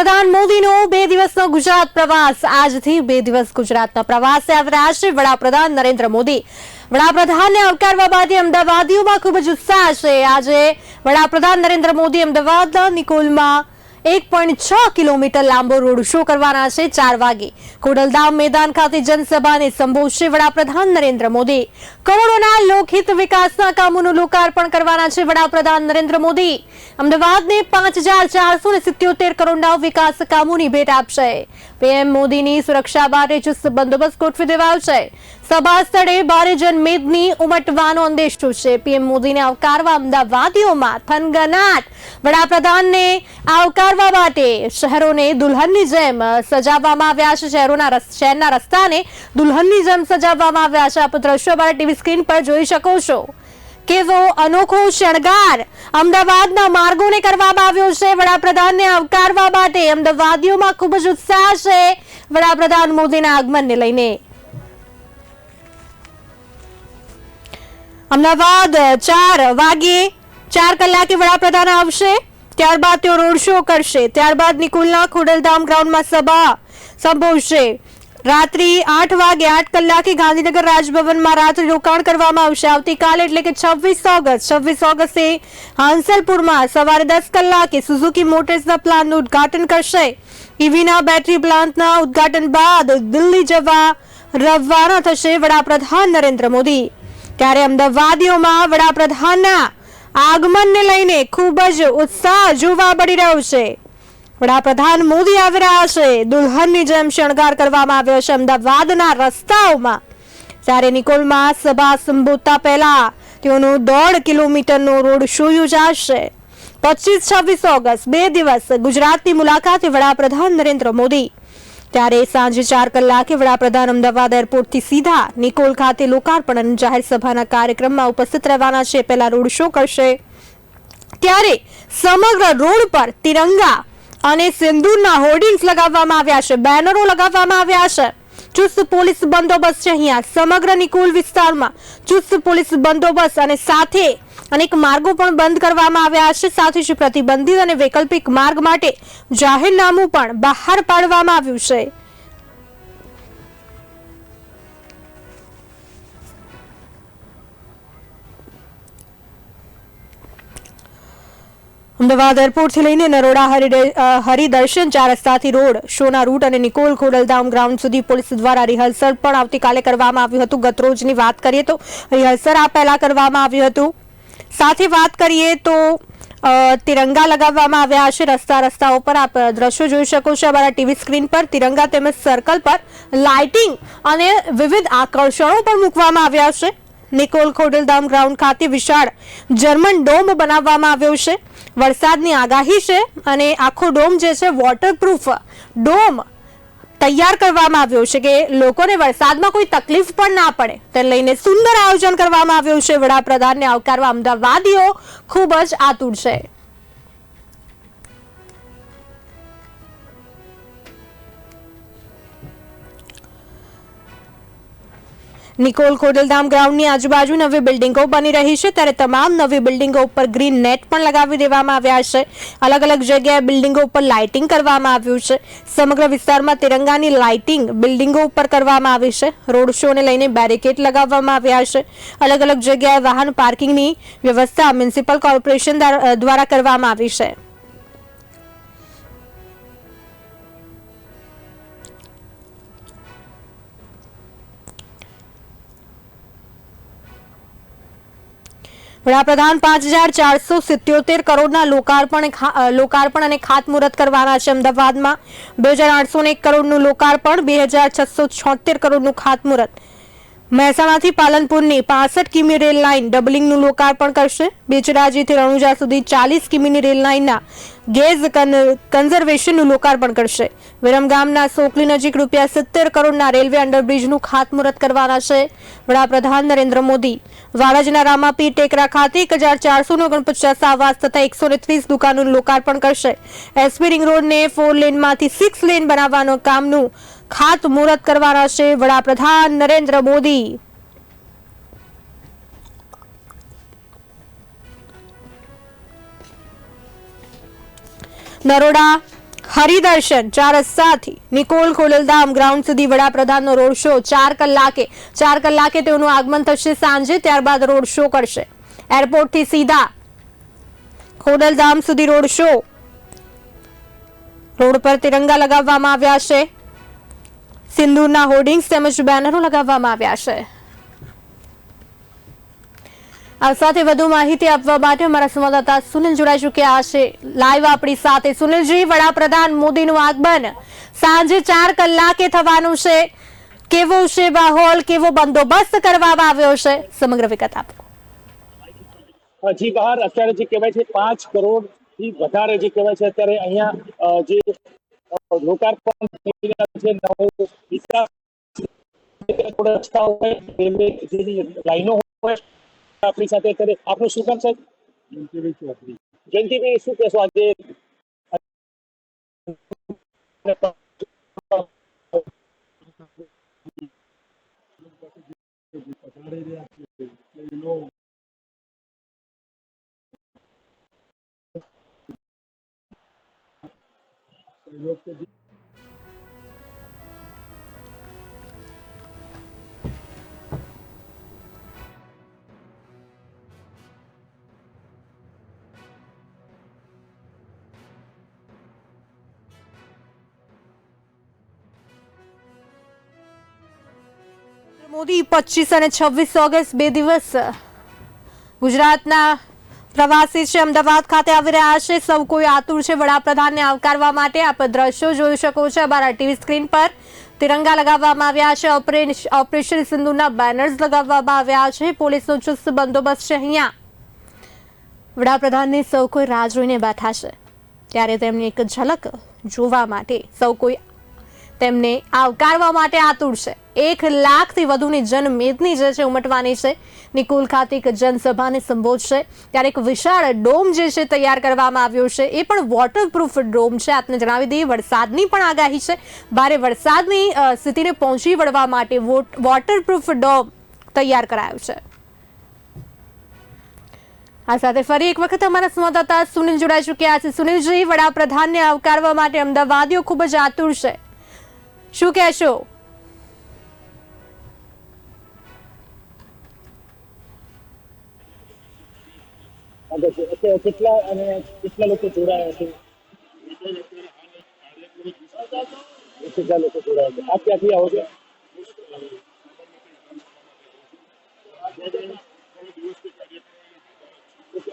વડાપ્રધાન મોદીનો બે દિવસનો ગુજરાત પ્રવાસ. આજથી બે દિવસ ગુજરાતના પ્રવાસે આવ્યા છે વડાપ્રધાન નરેન્દ્ર મોદી વડાપ્રધાનને આવકારવા બાદ અમદાવાદીઓમાં ખૂબ જ ઉત્સાહ છે. આજે વડાપ્રધાન નરેન્દ્ર મોદી અમદાવાદના નિકોલમાં એક પોઈન્ટ છ કિલોમીટર લાંબો રોડ શો કરવાના છે ચાર વાગે. ખોડલધામ મેદાન ખાતે જનસભાને સંબોધશે વડાપ્રધાન નરેન્દ્ર મોદી. કરોડોના લોકહિત વિકાસના કામોનું લોકાર્પણ કરવાના છે વડાપ્રધાન નરેન્દ્ર મોદી. અમદાવાદને પાંચ હજાર ચારસો ને સિત્યોતેર કરોડના વિકાસ કામોની ભેટ આપશે. પીએમ મોદીની સુરક્ષા માટે ચુસ્ત બંદોબસ્ત ગોઠવી દેવાયો છે. સભા સ્થળે ભારે જનમેદની ઉમટવાનો અંદેશો છે. પીએમ મોદીને આવકારવા અમદાવાદીઓમાં થનગનાટ. વડાપ્રધાનને આવકારવા માટે શહેરોને દુલ્હનની જેમ સજાવવામાં આવ્યા છે. શહેરોના શહેરના રસ્તાને દુલ્હનની જેમ સજાવવામાં આવ્યા છે. આપ દ્રશ્યો અમારા ટીવી સ્ક્રીન પર જોઈ શકો છો. કેવો અનોખો શણગાર અમદાવાદના માર્ગોને કરવામાં આવ્યો છે. વડાપ્રધાનને આવકારવા માટે અમદાવાદીઓમાં ખૂબ જ ઉત્સાહ છે. વડાપ્રધાન મોદીના આગમનને લઈને. અમદાવાદ, ચાર વાગ્યે ચાર કલાકે વડાપ્રધાન આવશે. ત્યારબાદ તેઓ રોડ શો કરશે. ત્યારબાદ નિકુલના ખોડલધામ ગ્રાઉન્ડમાં સભા સંબોધશે રાત્રિ આઠ વાગે આઠ કલાકે ગાંધીનગર રાજભવનમાં રાત્રિ રોકાણ કરવામાં આવશે. આવતીકાલે એટલે કે છવ્વીસ ઓગસ્ટ, છવ્વીસ ઓગસ્ટે હાંસલપુરમાં સવારે દસ કલાકે સુઝુકી મોટર્સના પ્લાનનું ઉદ્ઘાટન કરશે. ઇવીના બેટરી પ્લાન્ટના ઉદ્ઘાટન બાદ દિલ્હી જવા રવાના થશે વડાપ્રધાન નરેન્દ્ર મોદી. ત્યારે અમદાવાદીઓમાં વડાપ્રધાનના આગમનને લઈને ખૂબ જ ઉત્સાહ જોવા મળી રહ્યો છે. વડાપ્રધાન મોદી આવી રહ્યા છે. દુલ્હનની જેમ શણગાર કરવામાં આવ્યો છે અમદાવાદના રસ્તાઓમાં. ત્યારે નિકોલમાં સભા સંબોધતા પહેલા તેઓનું દોઢ કિલોમીટરનો રોડ શો યોજાશે. પચીસ છવ્વીસ ઓગસ્ટ, બે દિવસ ગુજરાતની મુલાકાતે વડાપ્રધાન નરેન્દ્ર મોદી. ત્યારે સાંજે ચાર કલાકે વડાપ્રધાન અમદાવાદ એરપોર્ટથી સીધા નિકોલ ખાતે લોકાર્પણ અને જાહેર સભાના કાર્યક્રમમાં ઉપસ્થિત રહેવાના છે. પહેલા રોડ શો કરશે. ત્યારે સમગ્ર રોડ પર તિરંગા અને સિંદૂરના હોર્ડિંગ્સ લગાવવામાં આવ્યા છે. બેનરો લગાવવામાં આવ્યા છે. ચુસ્ત પોલીસ બંદોબસ્ત છે અહીંયા. સમગ્ર નિકુલ વિસ્તારમાં ચુસ્ત પોલીસ બંદોબસ્ત અને સાથે અનેક માર્ગો પણ બંધ કરવામાં આવ્યા છે. સાથે જ પ્રતિબંધિત અને વૈકલ્પિક માર્ગ માટે જાહેરનામું પણ બહાર પાડવામાં આવ્યું છે. અમદાવાદ એરપોર્ટથી લઈને નરોડા હરિ- હરિદર્શન ચાર રસ્તાથી રોડ શોના રૂટ અને નિકોલ ખોડલધામ ગ્રાઉન્ડ સુધી પોલીસ દ્વારા રિહર્સલ પણ આવતીકાલે કરવામાં આવ્યું હતું. ગતરોજની વાત કરીએ તો રિહર્સલ આ પહેલા કરવામાં આવ્યું હતું. સાથે વાત કરીએ તો તિરંગા લગાવવામાં આવ્યા છે. રસ્તા રસ્તાઓ પર આપ દ્રશ્યો જોઈ શકો છો. અમારા ટીવી સ્ક્રીન પર તિરંગા તેમજ સર્કલ પર લાઇટિંગ અને વિવિધ આકર્ષણો પણ મૂકવામાં આવ્યા છે. નિકોલ ખોડલધામ ગ્રાઉન્ડ ખાતે વિશાળ જર્મન ડોમ બનાવવામાં આવ્યો છે. વરસાદની આગાહી છે અને આખો ડોમ જે છે વોટરપ્રૂફ ડોમ તૈયાર કરવામાં આવ્યો છે કે લોકોને વરસાદમાં કોઈ તકલીફ પણ ના પડે. તે લઈને સુંદર આયોજન કરવામાં આવ્યું છે. વડાપ્રધાનને આવકારવા અમદાવાદીઓ ખૂબ જ આતુર છે. નિકોલ ખોડલધામ ગ્રાઉન્ડની આજુબાજુ નવી બિલ્ડિંગો બની રહી છે. ત્યારે તમામ નવી બિલ્ડિંગો ઉપર ગ્રીન નેટ પણ લગાવી દેવામાં આવ્યા છે. અલગ અલગ જગ્યાએ બિલ્ડિંગો ઉપર લાઇટિંગ કરવામાં આવ્યું છે. સમગ્ર વિસ્તારમાં તિરંગાની લાઇટિંગ બિલ્ડિંગો ઉપર કરવામાં આવી છે. રોડ શોને લઈને બેરિકેડ લગાવવામાં આવ્યા છે. અલગ અલગ જગ્યાએ વાહન પાર્કિંગની વ્યવસ્થા મ્યુનિસિપલ કોર્પોરેશન દ્વાર- કરવામાં આવી છે. વડાપ્રધાન પાંચ હજાર ચારસો સિત્યોતેર કરોડના લોકાર્પણ લોકાર્પણ અને ખાતમુહૂર્ત કરવાના છે અમદાવાદમાં. બે હજાર આઠસો એક કરોડનું લોકાર્પણ, બે હજાર છસો છોતેર કરોડનું ખાતમુહૂર્ત. મહેસાણાથી પાલનપુરની પાસઠ કિમી રેલ લાઇન ડબલિંગનું લોકાર્પણ કરશે. બેચરાજીથી રણુજા સુધી ચાલીસ કિમીની રેલ લાઇનના ગેજ કન- કન્ઝર્વેશનનું લોકાર્પણ કરશે. વિરમગામના સોકલી નજીક રૂપિયા સિત્તેર કરોડના રેલવે અંડરબ્રિજનું ખાતમુહૂર્ત કરવાના છે. વડાપ્રધાન નરેન્દ્ર મોદી વાડજના રામાપી ટેકરા ખાતે એક હજાર ચારસો ઓગણપચાસ આવાસ તથા એકસો ત્રીસ દુકાનોનું લોકાર્પણ કરશે. એસપી રિંગ રોડને ફોર લેનમાંથી સિક્સ લેન બનાવવાનું કામનું ખાતમુહૂર્ત કરવાના છે વડાપ્રધાન નરેન્દ્ર મોદી. નરોડા, હરિદર્શન ચાર રસ્તાથી નિકોલ ખોડલધામ ગ્રાઉન્ડ સુધી વડાપ્રધાનનો રોડ શો. ચાર કલાકે ચાર કલાકે તેઓનું આગમન થશે સાંજે, ત્યારબાદ રોડ શો કરશે. એરપોર્ટથી સીધા, ખોડલધામ સુધી રોડ શો. રોડ પર તિરંગા લગાવવામાં આવ્યા છે. સિંદૂરના હોર્ડિંગ્સ તેમજ બેનરો લગાવવામાં આવ્યા છે. આ સાથે વધુ માહિતી આપવા માટે અમારા સંવાદદાતા સુનિલ જોડાઈ ચૂક્યા છે. લાઈવ આપણી સાથે. સુનિલજી, વડાપ્રધાન મોદીનું આગમન. સાંજે ચાર કલાકે થવાનું છે. કેવો છે માહોલ? કેવો બંદોબસ્ત કરવામાં આવ્યો છે? સમગ્ર વિગત આપો. જી બહાર, અત્યારે જે કહેવાય છે પાંચ કરોડથી વધારે જે કહેવાય છે, અત્યારે અહીંયા જે લોકાર્પણ થઈ રહ્યા છે રસ્તાઓ હોય રેલવે લાઈનો હોય આપણી સાથે કરે આપનું શું કામ છે જયંતિભાઈ શું કહેશો આજે મોદી પચીસ અને છવ્વીસ ઓગસ્ટ બે દિવસ ગુજરાતના પ્રવાસી છે. અમદાવાદ ખાતે આવી રહ્યા છે. સૌ કોઈ આતુર છે. વડાપ્રધાનને આવકારવા માટે આપ દ્રશ્યો જોઈ શકો છો. અમારા ટીવી સ્ક્રીન પર તિરંગા લગાવવામાં આવ્યા છે. ઓપરેશ- ઓપરેશન સિંધુના બેનર્સ લગાવવામાં આવ્યા છે. પોલીસનો ચુસ્ત બંદોબસ્ત છે અહીંયા. વડાપ્રધાનની સૌ કોઈ રાહ જોઈને બેઠા છે. ત્યારે તેમની એક ઝલક જોવા માટે સૌ કોઈ તેમને આવકારવા માટે આતુર છે. એક લાખથી વધુની જનમેદની જે છે ઉમટવાની છે. નિકુલ ખાતે એક જનસભાને સંબોધશે. ત્યારે એક વિશાળ ડોમ જે છે તૈયાર કરવામાં આવ્યો છે. એ પણ વોટરપ્રૂફ ડોમ છે. આપને જણાવી દઈએ, વરસાદની પણ આગાહી છે. ભારે વરસાદની સ્થિતિને પહોંચી વળવા માટે વોટ- વોટરપ્રૂફ ડોમ તૈયાર કરાયો છે. આ સાથે ફરી એક વખત અમારા સંવાદદાતા સુનિલ જોડાઈ ચૂક્યા છે. સુનિલજી, વડાપ્રધાનને આવકારવા માટે અમદાવાદીઓ ખૂબ જ આતુર છે. શું કહેશો? કેટલા અને કેટલા લોકો જોડાયા છે? કેટલા લોકો જોડાયા છે? આપ ક્યાંથી આવો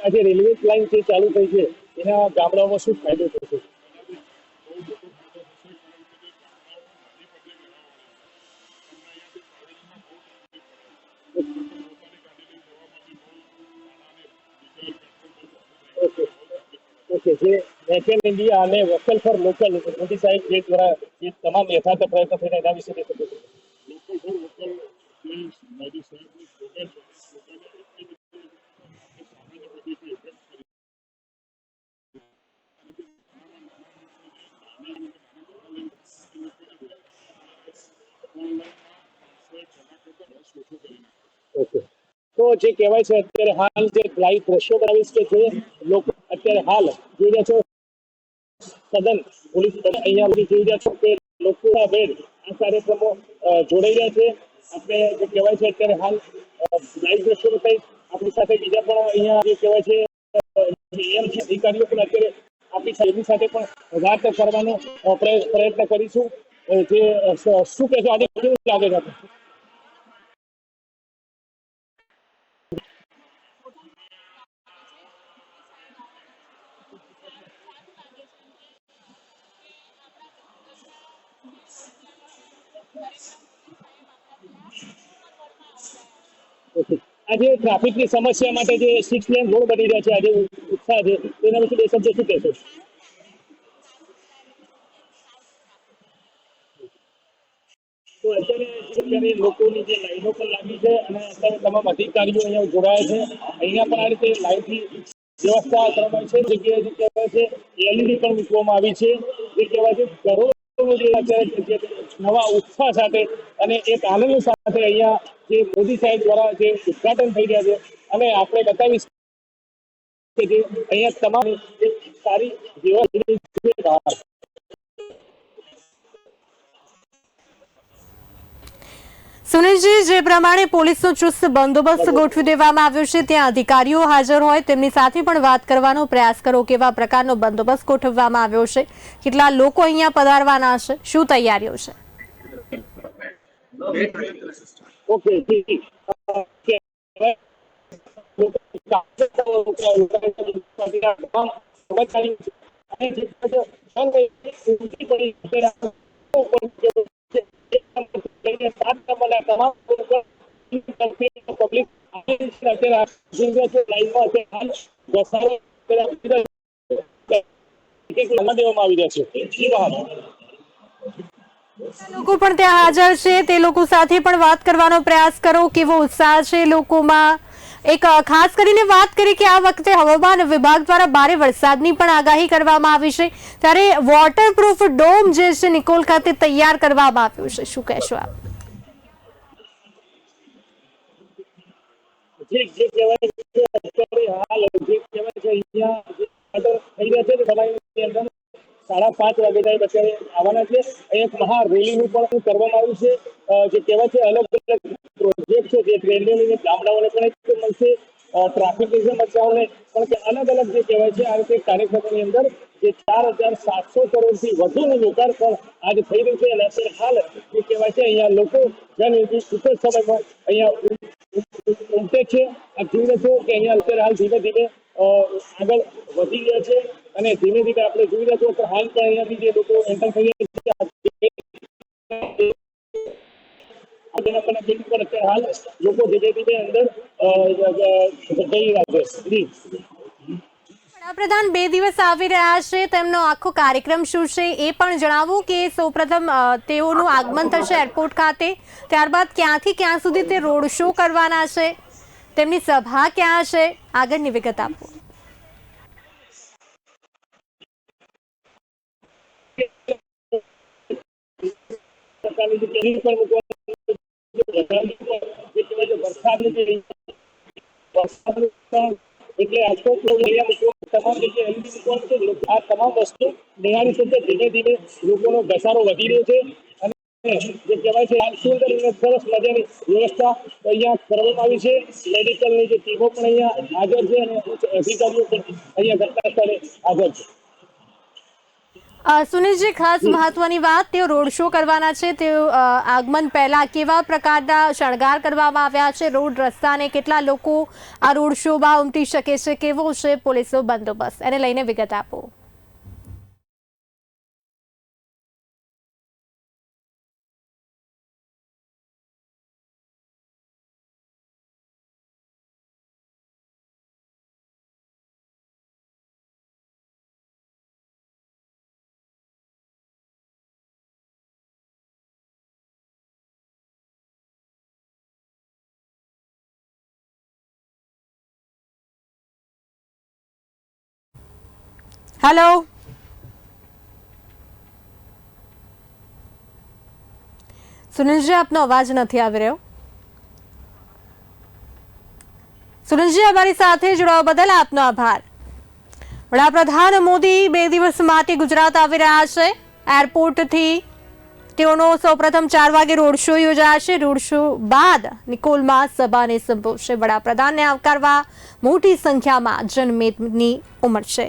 આજે રેલવે લાઈન જે ચાલુ થઈ છે, એના ગામડાઓમાં શું ફાયદો થશે? જે મેક ઇન ઇન્ડિયા અને વોકલ ફોર લોકલ મોદી સાહેબ જે દ્વારા જે તમામ યથાર્થ પ્રયત્નો થઈને એના વિશે કહેશો ઓકે. તો જે કહેવાય છે, અત્યારે હાલ જે લાઈવ દ્રશ્યો બનાવીશ કે જે લોકો અત્યારે હાલ જોઈ રહ્યા છો, સદન પોલીસ અહીંયા જોઈ રહ્યા છો કે લોકોના ભેર આ કાર્યક્રમો જોડાઈ રહ્યા છે. આપણે જે કહેવાય છે અત્યારે હાલ લાઈવ દ્રશ્યો બતાવીશ. આપણી સાથે બીજા પણ અહીંયા જે કહેવાય છે એમ અધિકારીઓ પણ અત્યારે આપણી એમની સાથે પણ વાત કરવાનો પ્રયત્ન કરીશું. જે શું કહેશો? આજે કેવું લાગે છે આજે ટ્રાફિકની સમસ્યા માટે જે સિક્સ લેન રોડ બની રહ્યા છે, આજે ઉત્સાહ છે, તેના વિશે બે શબ્દો શું કહેશો? અત્યારે લોકોની જે લાઈનો પણ લાગી છે અને અત્યારે તમામ અધિકારીઓ અહીંયા જોડાયા છે. અહીંયા પણ આ રીતે વ્યવસ્થા કરવામાં છે. જગ્યાએ છે એલઈડી પણ મૂકવામાં આવી છે. જે કહેવાય છે નવા ઉત્સાહ સાથે અને એક આનંદ સાથે અહીંયા જે મોદી સાહેબ દ્વારા જે ઉદઘાટન થઈ રહ્યા છે. અને આપણે બતાવીશ કે જે અહીંયા એક સારી વ્યવસ્થિત સુનિલજી, જે પ્રમાણે પોલીસનો ચુસ્ત બંદોબસ્ત ગોઠવી દેવામાં આવ્યો છે, ત્યાં અધિકારીઓ હાજર હોય તેમની સાથે પણ વાત કરવાનો પ્રયાસ કરો કેવા પ્રકારનો બંદોબસ્ત ગોઠવવામાં આવ્યો છે. કેટલા લોકો અહીંયા પધારવાના છે? શું તૈયારીઓ છે? ઓકે જી અ, કે- લોકો તમામ કર્મચારીઓ અને તમામ પબ્લિક લોકો પણ ત્યાં હાજર છે, તે લોકો સાથે પણ વાત કરવાનો પ્રયાસ કરો, કેવો ઉત્સાહ છે લોકોમાં. એક ખાસ કરીને વાત કરી કે આ વખતે હવામાન વિભાગ દ્વારા ભારે વરસાદની પણ આગાહી કરવામાં આવી છે. ત્યારે વોટરપ્રૂફ ડોમ જે છે, નિકોલ ખાતે તૈયાર કરવામાં આવ્યું છે. શું કહેશો આપ? જે જે કહેવાય હાલ જે કહેવાય છે. અહીંયા અંદર, સાડા પાંચ વાગે સાહેબ અત્યારે આવવાના છે. એક મહા રેલીનું પણ કરવામાં આવ્યું છે. જે કહેવાય છે અલગ અલગ પ્રોજેક્ટ છે, જે ટ્રેનને લઈને ગામડાઓને પણ મળશે. ટ્રાફિકની સમસ્યાઓને પણ કે અલગ અલગ જે કહેવાય છે, આ રીતે કાર્યક્રમોની અંદર જે ચાર હજાર સાતસો કરોડથી વધુનું લોકાર્પણ આજે થઈ રહ્યું છે. અને અત્યારે હાલ જે કહેવાય છે, અહીંયા લોકો જન ટૂંક સમયમાં અહીંયા ઉમટે છે. આ જોઈ રહ્યા કે અહીંયા અત્યારે હાલ ધીમે ધીમે આગળ વધી ગયા છે. અને ધીમે ધીમે આપણે જોઈ રહ્યા છો કે હાલ પણ અહીંયાથી જે લોકો એન્ટર થઈ રહ્યા છે, આ જેના પર અત્યારે હાલ લોકો ધીમે ધીમે અંદર જઈ રહ્યા છે. જી વડાપ્રધાન બે દિવસ આવી રહ્યા છે. તેમનો આખો કાર્યક્રમ શું છે એ પણ જણાવો કે સૌપ્રથમ તેઓનું આગમન થશે એરપોર્ટ ખાતે. ત્યારબાદ ક્યાંથી ક્યાં સુધી તે રોડ શો કરવાના છે, તેમની સભા ક્યાં છે, આગળની વિગત આપો. એટલે મૂકવાનું તમામ જે એલઈડી દુકાન છે આ તમામ વસ્તુ નિહાળી શકે ધીમે ધીમે લોકોનો ઘસારો વધી રહ્યો છે. અને જે કહેવાય છે, સુંદર અને સરસ મજાની વ્યવસ્થા અહીંયા કરવામાં આવી છે. મેડિકલની જે ટીમો પણ અહીંયા હાજર છે અને ઉચ્ચ અધિકારીઓ પણ અહીંયા ઘટના સ્થળે હાજર છે. સુનિલજી, ખાસ મહત્વની વાત, તેઓ રોડ શો કરવાના છે. તેઓ આગમન પહેલા કેવા પ્રકારના શણગાર કરવામાં આવ્યા છે? રોડ રસ્તાને કેટલા લોકો આ રોડ શોમાં ઉમટી શકે છે? કેવો છે પોલીસનો બંદોબસ્ત? એને લઈને વિગત આપો. હેલો સુનિલજી, આપનો અવાજ નથી આવી રહ્યો. સુનિલજી, અમારી સાથે જોડાવા બદલ આપનો આભાર. વડાપ્રધાન મોદી બે દિવસ માટે ગુજરાત આવી રહ્યા છે. એરપોર્ટથી તેઓનો સૌપ્રથમ ચાર વાગે રોડ શો યોજાશે. રોડ શો બાદ નિકોલમાં સભાને સંબોધશે. વડાપ્રધાનને આવકારવા મોટી સંખ્યામાં જનમેદની ઉમટશે.